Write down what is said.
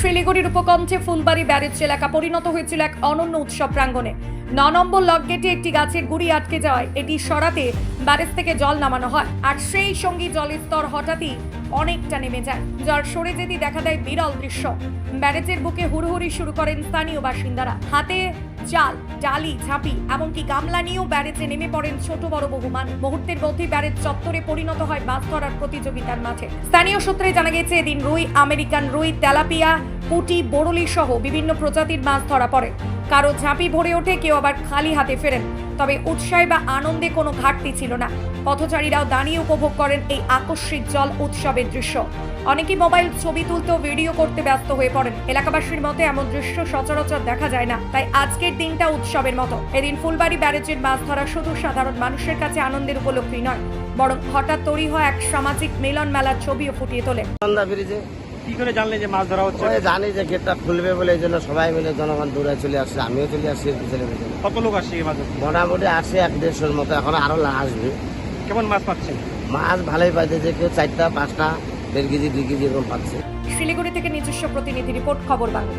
শিলিগুড়ির উপকণ্ঠে ফুলবাড়ি ব্যারেজ এলাকা পরিণত হয়েছিল এক অনন্য উৎসব প্রাঙ্গণে। ন নম্বর লকগেটে একটি গাছের গুড়ি আটকে যাওয়ায় এটি সরাতে ব্যারেজ থেকে জল নামানো হয়। আর সেই সঙ্গে জলের স্তর হঠাৎই অনেকটা নেমে যায়। যার সরে যেতে দেখা দেয় বিরল দৃশ্য। ব্যারেজের বুকে হুড়হুড়ি শুরু করেন স্থানীয় বাসিন্দারা। হাতে চাল, ডালি, ঝাঁপি, এমনকি গামলা নিয়েও ব্যারেজে নেমে পড়েন ছোট বড় বহু মুহূর্তের মধ্যে ব্যারেজ চত্বরে পরিণত হয় বাস ধরার প্রতিযোগিতার মাঠে স্থানীয় সূত্রে জানা গেছে, এদিন রুই, আমেরিকান রুই, তেলাপিয়া পুটি বড়লি সহ বিভিন্ন প্রজাতির মাছ ধরা পড়ে। কারও ঝাঁপি ভরে ওঠে, কেউ আবার খালি হাতে ফেরেন। তবে উৎসাহে বা আনন্দে কোনো ঘাটতি ছিল না। পথচারীরাও দাঁড়িয়ে উপভোগ করেন এই আকস্মিক জল উৎসবের দৃশ্য। অনেকেই মোবাইল ছবি তুলতে ও ভিডিও করতে ব্যস্ত হয়ে পড়েন। এলাকাবাসীর মতে এমন দৃশ্য সচরাচর দেখা যায় না। তাই আজকের দিনটা উৎসবের মতো। এদিন ফুলবাড়ি ব্যারেজের মাছ ধরা শুধু সাধারণ মানুষের কাছে আনন্দের উপলব্ধি নয়, বরং হঠাৎ তৈরি হয় এক সামাজিক মিলন মেলার ছবিও ফুটিয়ে তোলে। কি করে জানলেন যে মাছ ধরা হচ্ছে? জানি যে গেটটা খুলবে বলে এই জন্য সবাই মিলে জনগণ দূরে চলে আসছে আমিও চলে আসছি পিছনে পিছনে কত লোক আসছে মাছ মোটামুটি আসে এক দেড়শোর মতো এখন আরও আসবে। কেমন মাছ পাচ্ছে মাছ ভালোই যে কেউ চারটা পাঁচটা দেড় কেজি দুই কেজি এরকম পাচ্ছে। শিলিগুড়ি থেকে নিজস্ব প্রতিনিধি রিপোর্ট খবর বাংলা।